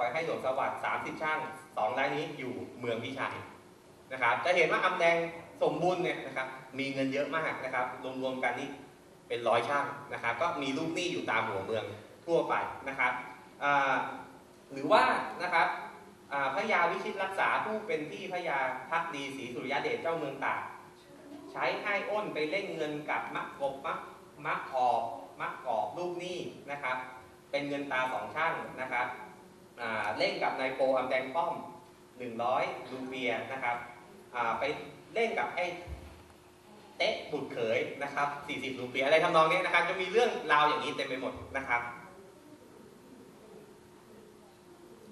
ปล่อยให้หลวงสวัสดิ์30 ช่างสองรายนี้อยู่เมืองพิชัยนะครับ จะเห็นว่าอำแดงสมบูรณ์เนี่ยนะครับ มีเงินเยอะมากนะครับ รวมๆกันนี่เป็นร้อยช่างนะครับ ก็มีลูกหนี้อยู่ตามหัวเมืองทั่วไปนะครับหรือว่านะครับพระยาวิชิตรักษาผู้เป็นที่พระยาพักดีศรีสุริยเดชเจ้าเมืองตากใช้ให้อ้นไปเล่นเงินกับมักกบมักมักออกมักกอบลูกหนี้นะครับ เป็นเงินตาสองช่างนะครับ เล่นกับนายโปอัมแดงป้อม 100 ลูเบียนะครับไปเล่นกับไอ้เต๊ะบุตรเขยนะครับ 40 ลูเบียอะไรทำนองนี้นะครับ จะมีเรื่องราวอย่างนี้เต็มไปหมดนะครับ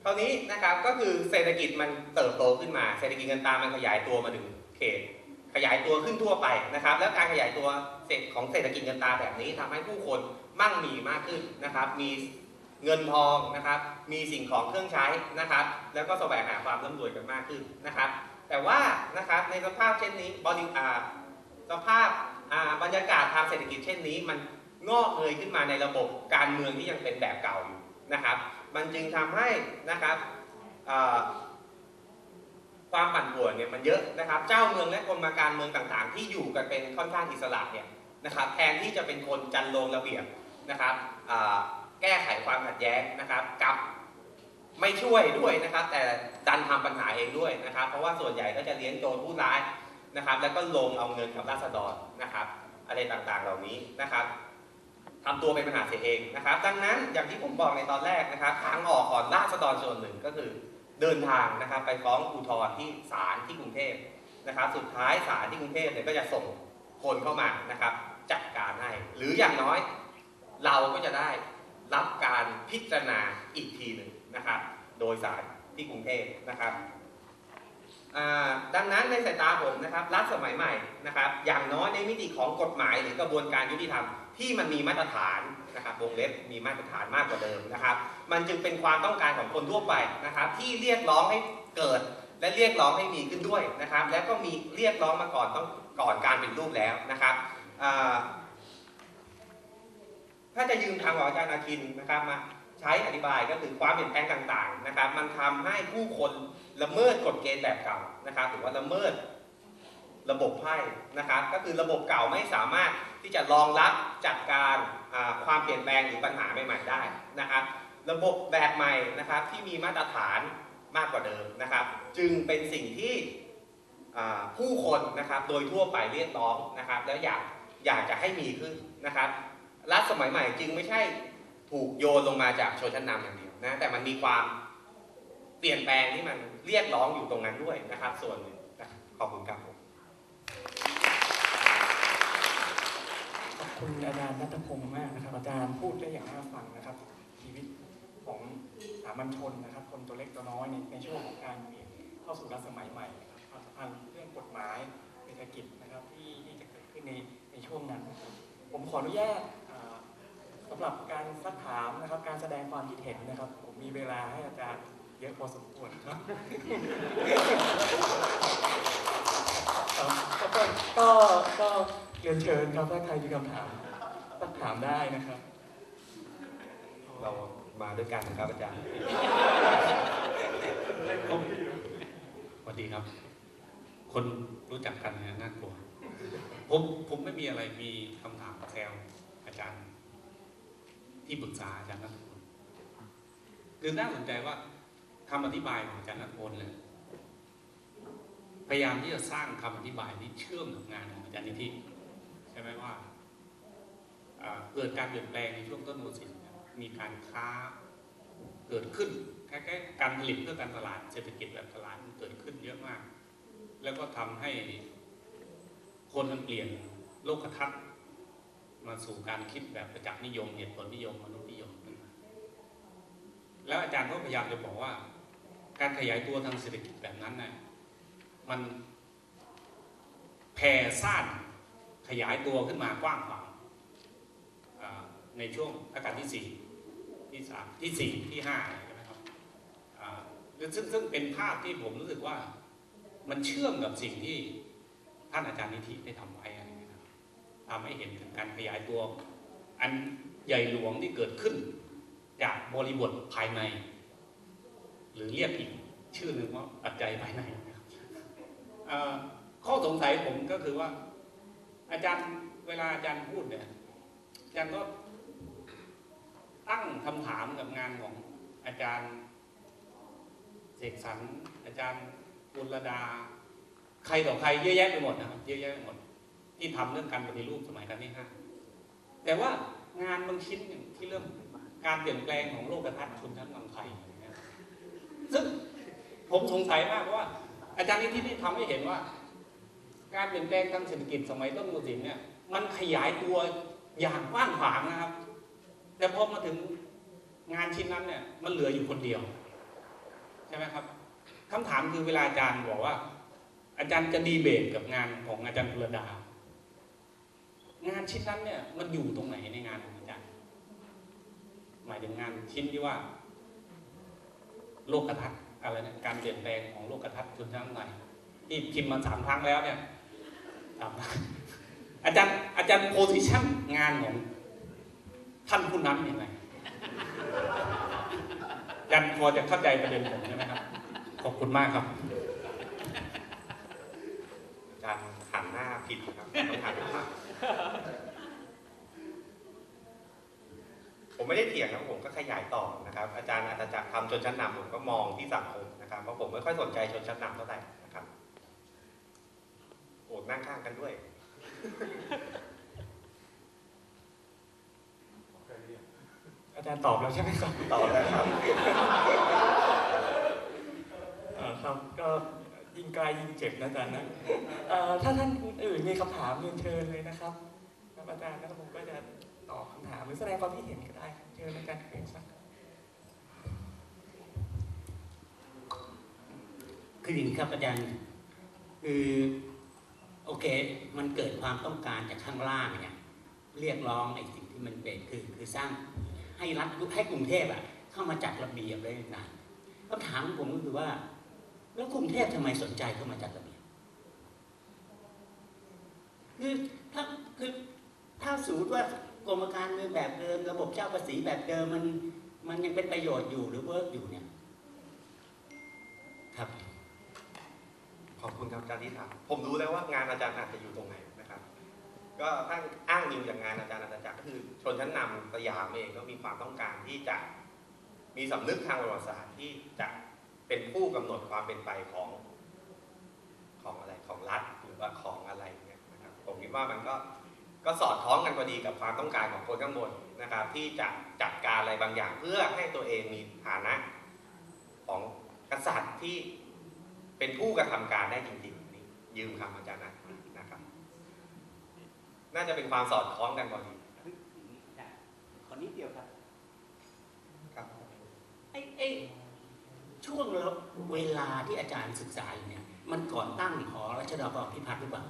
คราวนี้นะครับก็คือเศรษฐกิจมันเติบโตขึ้นมา เศรษฐกิจเงินตามันขยายตัวมาถึงเขตขยายตัวขึ้นทั่วไปนะครับ แล้วการขยายตัวเศรษฐของเศรษฐกิจเงินตาแบบนี้ทำให้ผู้คนมั่งมีมากขึ้นนะครับ มี เงินทองนะครับ มีสิ่งของเครื่องใช้นะครับ แล้วก็แสวงหาความร่ำรวยกันมากขึ้นนะครับ แต่ว่านะครับในสภาพเช่นนี้บริอาสภาพบรรยากาศทางเศรษฐกิจเช่นนี้ มันงอกเงยขึ้นมาในระบบการเมืองที่ยังเป็นแบบเก่าอยู่นะครับ มันจึงทำให้นะครับความปั่นป่วนเนี่ยมันเยอะนะครับ เจ้าเมืองและคนมาการเมืองต่างๆ ที่อยู่กันเป็นค่อนข้างอิสระเนี่ยนะครับ แทนที่จะเป็นคนจันโลงระเบียบนะครับ แก้ไขความขัดแย้งนะครับกับไม่ช่วยด้วยนะครับ แต่ดันทำปัญหาเองด้วยนะครับ เพราะว่าส่วนใหญ่ก็จะเลี้ยงโจรผู้ร้ายนะครับ แล้วก็ลงเอาเงินกับราษฎรนะครับ อะไรต่างๆเหล่านี้นะครับทำตัวเป็นปัญหาเสียเองนะครับ ดังนั้นอย่างที่ผมบอกในตอนแรกนะครับ ทางออกของราษฎรส่วนหนึ่งก็คือเดินทางนะครับ ไปฟ้องอุทธรณ์ที่ศาลที่กรุงเทพนะครับ สุดท้ายศาลที่กรุงเทพเนี่ยก็จะส่งคนเข้ามานะครับ จัดการให้หรืออย่างน้อยเราก็จะได้ รับการพิจารณาอีกทีหนึ่งนะครับ โดยศาลที่กรุงเทพนะครับดังนั้นในสายตาผมนะครับรัฐสมัยใหม่นะครับ อย่างน้อยในมิติของกฎหมายหรือกระบวนการยุติธรรมที่มันมีมาตรฐานนะครับวงเล็บมีมาตรฐานมากกว่าเดิมนะครับ มันจึงเป็นความต้องการของคนทั่วไปนะครับ ที่เรียกร้องให้เกิดและเรียกร้องให้มีขึ้นด้วยนะครับ แล้วก็มีเรียกร้องมาก่อนต้องก่อนการเป็นรูปแล้วนะครับ ถ้าจะยืมทางของอาจารย์อาคินนะครับมาใช้อธิบายก็คือความเปลี่ยนแปลงต่างๆนะครับ มันทำให้ผู้คนละเมิดกฎเกณฑ์แบบเก่านะครับหรือว่าละเมิดระบบไพ่นะครับ ก็คือระบบเก่าไม่สามารถที่จะรองรับจัดการความเปลี่ยนแปลงหรือปัญหาใหม่ๆได้นะครับ ระบบแบบใหม่นะครับที่มีมาตรฐานมากกว่าเดิมนะครับ จึงเป็นสิ่งที่ผู้คนนะครับโดยทั่วไปเรียกร้องนะครับ แล้วอยากอยากจะให้มีขึ้นนะครับ รัฐสมัยใหม่จึงไม่ใช่ถูกโยนลงมาจากชนชั้นนำอย่างเดียวนะแต่มันมีความเปลี่ยนแปลงที่มันเรียกร้องอยู่ตรงนั้นด้วยนะครับ ส่วนหนึ่งขอบคุณครับผมขอบคุณอาจารย์นัทพงศ์มากนะครับ อาจารย์พูดได้อย่างน่าฟังนะครับ ชีวิตของสามัญชนนะครับ คนตัวเล็กตัวน้อยในในช่วงของการเปลี่ยนเข้าสู่รัฐสมัยใหม่นะครับความสัมพันธ์เรื่องกฎหมายเศรษฐกิจนะครับที่ที่จะเกิดขึ้นในในช่วงนั้นนะครับ ผมขออนุญาตสำหรับการซักถามนะครับ การแสดงความคิดเห็นนะครับ ผมมีเวลาให้อาจารย์เยอะพอสมควรครับก็ก็ก็เรียนเชิญครับถ้าใครมีคำถามสักถามได้นะครับ เรามาด้วยกันนะครับอาจารย์สวัสดีครับ คนรู้จักกันเนี่ยน่ากลัว ผมผมไม่มีอะไรมีคำถามแซวอาจารย์ ที่ปรึกษาอาจารย์นัทพลคือน่าสนใจว่าคำอธิบายของอาจารย์นัทพลเลยพยายามที่จะสร้างคำอธิบายที่เชื่อมกับงานของอาจารย์นิธิใช่ไหมว่าเกิดการเปลี่ยนแปลงในช่วงต้นโมสินเนี่ยมีการค้าเกิดขึ้นแค่การผลิตเพื่อการตลาดเศรษฐกิจแบบตลาดเกิดขึ้นเยอะมาก แล้วก็ทำให้ คนมันเปลี่ยนโลกทัศน์มาสู่การคิดแบบประจักษ์นิยมเหตุผลนิยมมนุษยนิยมขึ้นมาแล้วอาจารย์ก็พยายามจะบอกว่า การขยายตัวทางเศรษฐกิจแบบนั้นน่ะมันแผ่ซ่านขยายตัวขึ้นมากว้างขวางในช่วงรัชกาลที่สี่ที่สามที่สี่ที่ห้าใช่ไหมครับซึ่งซึ่งเป็นภาพที่ผมรู้สึกว่ามันเชื่อมกับสิ่งที่ ท่านอาจารย์นิธิได้ทำไว้อะไรเงี้ยทำให้เห็นถึงการขยายตัว อันใหญ่หลวงที่เกิดขึ้น จากบริบทภายใน หรือเรียกอีกชื่อหนึ่งว่าปัจจัยภายในครับข้อสงสัยผมก็คือว่า อาจารย์เวลาอาจารย์พูดเนี่ยอาจารย์ก็ตั้งคำถามกับงานของอาจารย์เสกสรรอาจารย์บุรดา ใครต่อใครเยอะแยะไปหมดนะครับเยอะแยะไปหมด ที่ทำเรื่องการปฏิรูปสมัยรัชกาลที่ห้าแต่ว่างานบางชิ้นอย่างที่เรื่องการเปลี่ยนแปลงของโลกทัศน์ชนชั้นนำไทยอย่างเงี้ยซึ่งผมสงสัยมากว่า อาจารย์นิธิที่ทำให้เห็นว่า การเปลี่ยนแปลงทางเศรษฐกิจสมัยต้นกรุงศรีเนี่ย มันขยายตัวอย่างกว้างขวางนะครับ แต่พอมาถึงงานชิ้นนั้นเนี่ย มันเหลืออยู่คนเดียว ใช่ไหมครับคำถามคือเวลาอาจารย์บอกว่า อาจารย์จะดีเบตกับงานของอาจารย์กุลดา งานชิ้นนั้นเนี่ยมันอยู่ตรงไหนในงานของอาจารย์ หมายถึงงานชิ้นที่ว่า โลกทัศน์อะไรเนี่ยการเปลี่ยนแปลงของโลกทัศน์ชนชั้นนำไทยที่พิมพ์มาสามครั้งแล้วเนี่ยถามว่าอาจารย์อาจารย์โพสิชั่นงานของท่านผู้นั้นยังไงอาจารย์พอจะเข้าใจประเด็นผมใช่ไหมครับ ขอบคุณมากครับ อาจารย์หันหน้า ผิดครับต้องหันหน้าผมไม่ได้เถียงนะผมก็ขยายต่อนะครับ อาจารย์อาจจะทำชนชั้นนำผมก็มองที่สังคมนะครับเพราะผมไม่ค่อยสนใจชนชั้นนำเท่าไหร่นะครับโอ้นั่งข้างกันด้วยอาจารย์ตอบแล้วใช่ไหมครับต่อแล้วครับครับก็ ยิ่งไกลยิ่งเจ็บนะอาจารย์นะถ้าท่านอื่นมีคำถามเรียนเชิญเลยนะครับอาจารย์แล้วผมก็จะตอบคำถามหรือแสดงความคิดเห็นก็ได้เชิญอาจารย์เกรงศักคืออย่างครับอาจารย์คือโอเค มันเกิดความต้องการจากข้างล่างเนี่ยเรียกร้องไอ้สิ่งที่มันเป็นคือคือสร้างให้รัฐให้กรุงเทพอะเข้ามาจัดระเบียบอะไรต่างๆคำถามของผมก็คือว่า แล้วกรุงเทพทำไมสนใจเข้ามาจัดระเบียบคือถ้าคือถ้าสูตรว่ากรมการเงินแบบเดิม ระบบเจ้าภาษีแบบเดิมมันมันยังเป็นประโยชน์อยู่หรือเวิร์กอยู่เนี่ย ครับ ขอบคุณครับอาจารย์ที่ถามผมรู้แล้วว่างานอาจารย์อาจจะอยู่ตรงไหนนะครับ ก็ถ้าอ้างอิงจากงานอาจารย์อาจารย์ก็คือชนชั้นนำสยามเองก็มีความต้องการที่จะมีสำนึกทางประวัติศาสตร์ที่จะ เป็นผู้กำหนดความเป็นไปของของอะไรของรัฐหรือว่าของอะไรเนี่ยนะครับผมคิดว่ามันก็ก็สอดคล้องกันพอดีกับความต้องการของคนข้างบนนะครับ ที่จะจัดการอะไรบางอย่างเพื่อให้ตัวเองมีฐานะของกษัตริย์ที่เป็นผู้กระทำการได้จริงๆนี่ยืมคำอาจารย์นัทมานะครับ น่าจะเป็นความสอดคล้องกันพอดีขอนิดเดียวครับครับไอ้ไอ้ ช่วงเวลาที่อาจารย์ศึกษาอยู่เนี่ย มันก่อนตั้งหอรัชดาบพิพัฒน์หรือเปล่า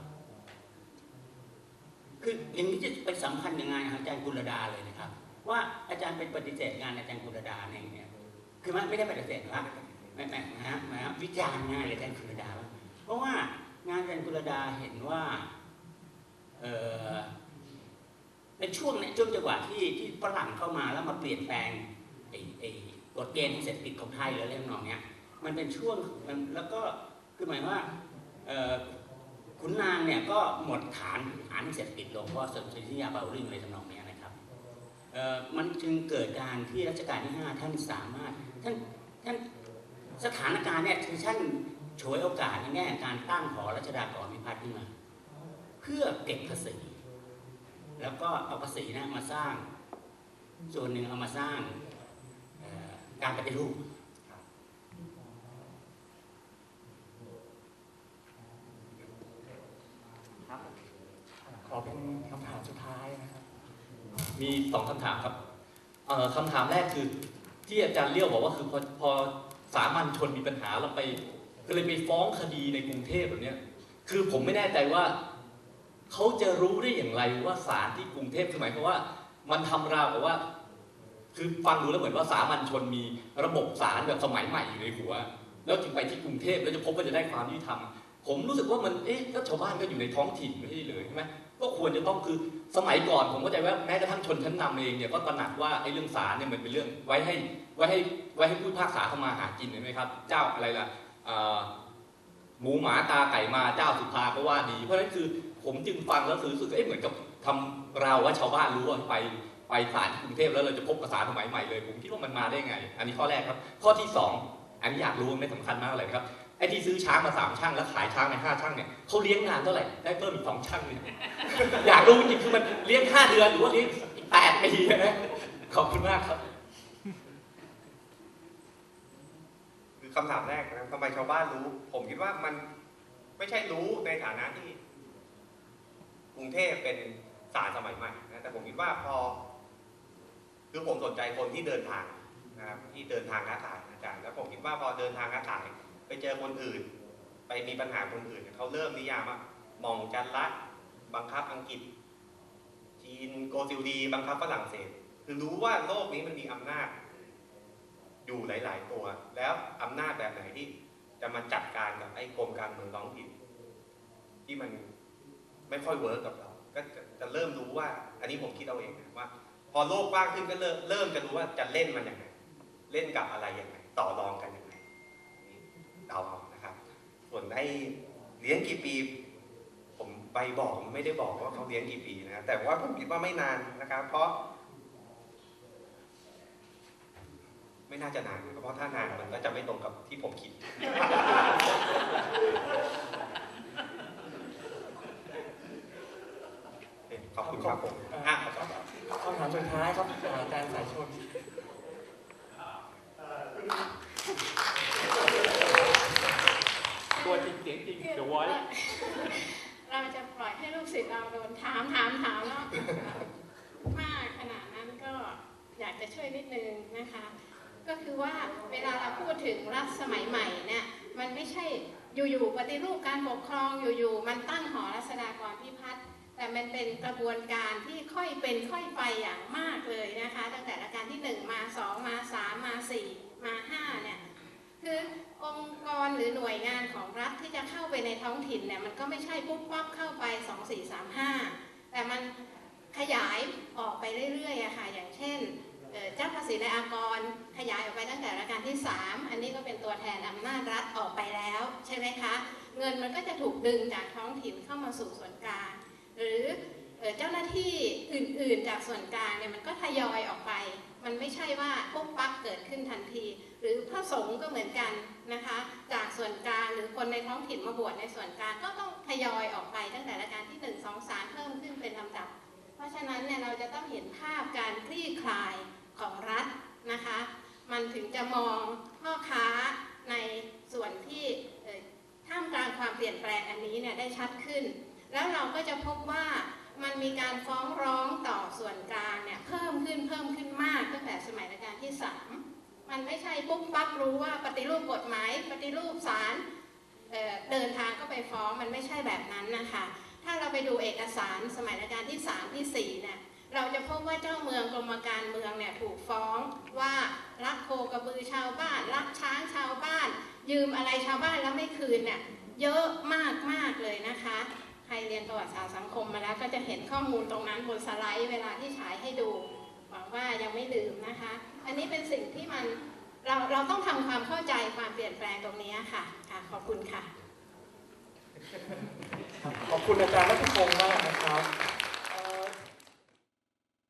คืออย่างนี้จะไปสัมพันธ์ยังไงอาจารย์กุลดาเลยนะครับ ว่าอาจารย์เป็นปฏิเสธงานอาจารย์กุลดาในเนี่ยคือมันไม่ได้ปฏิเสธว่าไม่ไม่นะฮะนะฮะวิจารณ์งานอาจารย์กุลดา เพราะว่างานอาจารย์กุลดาเห็นว่าเออเป็นช่วงเนี่ยช่วงจังหวะที่ที่ฝรั่งเข้ามาแล้วมาเปลี่ยนแปลงไอ้ไอ้ กฎเกณฑ์ที่เศรษฐกิจของไทยหรืออะไรทำนองเนี้ยมันเป็นช่วงมันแล้วก็คือหมายว่าขุนนางเนี่ยก็หมดฐานฐานเศรษฐกิจลงเพราะสนธิยาเบาริ่งอะไรทำนองเนี้ยนะครับมันจึงเกิดการที่รัชกาลที่ห้าท่านสามารถท่านท่านสถานการณ์เนี่ยคือท่านฉวยโอกาสในแง่การตั้งหอรัชดากรพิพัฒน์ขึ้นมา เพื่อเก็บภาษี แล้วก็เอาภาษีนะมาสร้าง ส่วนหนึ่งเอามาสร้าง การปฏิรูปขอเป็นคำถามสุดท้ายนะครับ มีสองคำถามครับเอ่อคำถามแรกคือ ที่อาจารย์เลี้ยวบอกว่าคือพอพอสามัญชนมีปัญหาแล้วไป ก็เลยไปฟ้องคดีในกรุงเทพแบบเนี้ยคือผมไม่แน่ใจว่าเขาจะรู้ได้อย่างไรว่าศาลที่กรุงเทพคือหมายความว่า มันทำราวกับว่า คือฟังดูแล้วเหมือนว่าสามัญชนมีระบบศาลแบบสมัยใหม่อยู่ในหัว แล้วจึงไปที่กรุงเทพแล้วจะพบว่าจะได้ความยุติธรรมผมรู้สึกว่ามันเอ๊ะก็ชาวบ้านก็อยู่ในท้องถิ่นไม่ใช่เลยใช่ไหมก็ควรจะต้องคือสมัยก่อนผมเข้าใจว่าแม้กระทั่งชนชั้นนำเองเนี่ยก็ตระหนักว่าไอ้เรื่องศาลเนี่ยมันเป็นเรื่องไว้ให้ไว้ให้ไว้ให้ผู้พิพากษาเข้ามาหากินเห็นไหมครับ เจ้าอะไรล่ะหมูหมาตาไก่มาเจ้าสุภาก็ว่าดี เพราะฉะนั้นคือผมจึงฟังแล้วรู้สึกเอ๊ะเหมือนกับทำเราว่าชาวบ้านรู้ว่าไป ไปศาลที่กรุงเทพแล้วเราจะพบภาษาสมัยใหม่เลย ผมคิดว่ามันมาได้ไง อันนี้ข้อแรกครับ ข้อที่สองอันนี้อยากรู้ไม่สำคัญมากเลยครับไอ้ที่ซื้อช้างมาสามช่างแล้วขายช้างในห้าช่างเนี่ยเขาเลี้ยงงานเท่าไหร่ได้เพิ่มอีกสองช่างเนี่ยอยากรู้จริงคือมันเลี้ยงห้าเดือนหรือว่าเลี้ยงอีกแปดปีนะขอบคุณมากครับคือคำถามแรกนะทำไมชาวบ้านรู้ ผมคิดว่ามันไม่ใช่รู้ในฐานะที่กรุงเทพเป็นศาลสมัยใหม่นะแต่ผมคิดว่าพอ คือผมสนใจคนที่เดินทางนะครับที่เดินทางค้าขายอาจารย์แล้วผมคิดว่าพอเดินทางค้าขายไปเจอคนอื่น ไปมีปัญหาคนอื่นเขาเริ่มนิยามว่ามองจันรัฐบังคับอังกฤษ จีนโกซิลดีบังคับฝรั่งเศส คือรู้ว่าโลกนี้มันมีอำนาจ อยู่หลาย ๆ ตัว แล้วอำนาจแบบไหนที่จะมาจัดการกับไอ้กรมการเมืองท้องถิ่นที่มันไม่ค่อยเวิร์กกับเรา ก็จะเริ่มรู้ว่า อันนี้ผมคิดเอาเองนะว่า อโลกกว้างขึ้นก็เริ่มเริ่มจะรู้ว่าจะเล่นมันยังไงเล่นกับอะไรยังไงต่อรองกันยังไงเดาเอานะครับ ส่วนไอ้เลี้ยงกี่ปี ผมไปบอกไม่ได้บอกว่าเขาเลี้ยงกี่ปีนะแต่ว่าผมคิดว่าไม่นานนะครับ เพราะ ไม่น่าจะนานเพราะถ้านานมันก็จะไม่ตรงกับที่ผมคิดขอบคุณครับผมามสุดท้ายครับอาจารย์สายชนตัวจริงเสียงจริงเดี๋ยวไว้เราจะปล่อยให้ลูกศิษย์เราโดนถามถามถามแล้วมากขนาดนั้นก็อยากจะช่วยนิดนึงนะคะ ก็คือว่าเวลาเราพูดถึงรัฐสมัยใหม่เนี่ยมันไม่ใช่อยู่ๆปฏิรูปการปกครองอยู่ๆมันตั้งหอรัศดากรพิพัฒน์ แต่มันเป็นกระบวนการที่ค่อยเป็นค่อยไปอย่างมากเลยนะคะ ตั้งแต่รัชกาลที่หนึ่งมาสองมาสามมาสี่มาห้าเนี่ยคือองค์กรหรือหน่วยงานของรัฐที่จะเข้าไปในท้องถิ่นเนี่ยมันก็ไม่ใช่ปุ๊บปั๊บเข้าไป 2 4 3 5 แต่มันขยายออกไปเรื่อยๆอะค่ะอย่างเช่นเจ้าภาษีในอากรขยายออกไปตั้งแต่รัชกาลที่ 3 อันนี้ก็เป็นตัวแทนอำนาจรัฐออกไปแล้ว ใช่ไหมคะ เงินมันก็จะถูกดึงจากท้องถิ่นเข้ามาสู่ส่วนกลาง เอ่อเจ้าหน้าที่อื่น ๆ จากส่วนกลางเนี่ยมันก็ทยอยออกไป มันไม่ใช่ว่าปุ๊บปั๊บเกิดขึ้นทันที หรือพระสงฆ์ก็เหมือนกันนะคะ จากส่วนกลางหรือคนในท้องถิ่นมาบวชในส่วนกลางก็ต้องทยอยออกไปตั้งแต่รัชกาลที่ 1 2 3 เพิ่มขึ้นเป็นลำดับ เพราะฉะนั้นเนี่ยเราจะต้องเห็นภาพการคลี่คลายของรัฐนะคะ มันถึงจะมองพ่อค้าในส่วนที่ท่ามกลางความเปลี่ยนแปลงอันนี้เนี่ยได้ชัดขึ้น แล้วเราก็จะพบว่า มันมีการฟ้องร้องต่อส่วนกลางเนี่ยเพิ่มขึ้นเพิ่มขึ้นมากตั้งแต่สมัยรัชกาลที่3มันไม่ใช่ปุ๊บปั๊บรู้ว่าปฏิรูปกฎหมายปฏิรูปศาลเเดินทางก็ไปฟ้องมันไม่ใช่แบบนั้นนะคะ ถ้าเราไปดูเอกสารสมัยรัชกาลที่3ที่4เนี่ยเราจะพบว่าเจ้าเมืองกรมการเมืองเนี่ยถูกฟ้องว่าลักโคกระบือชาวบ้านลักช้างชาวบ้าน ยืมอะไรชาวบ้านแล้วไม่คืนเนี่ยเยอะมากมากๆเลยนะคะ ใครเรียนประวัติศาสตร์สังคมมาแล้วก็จะเห็นข้อมูลตรงนั้นบนสไลด์เวลาที่ฉายให้ดูหวังว่ายังไม่ลืมนะคะ อันนี้เป็นสิ่งที่มันเราเราต้องทำความเข้าใจความเปลี่ยนแปลงตรงนี้ค่ะค่ะขอบคุณค่ะ ขอบคุณอาจารย์รัตพงศ์มากนะครับ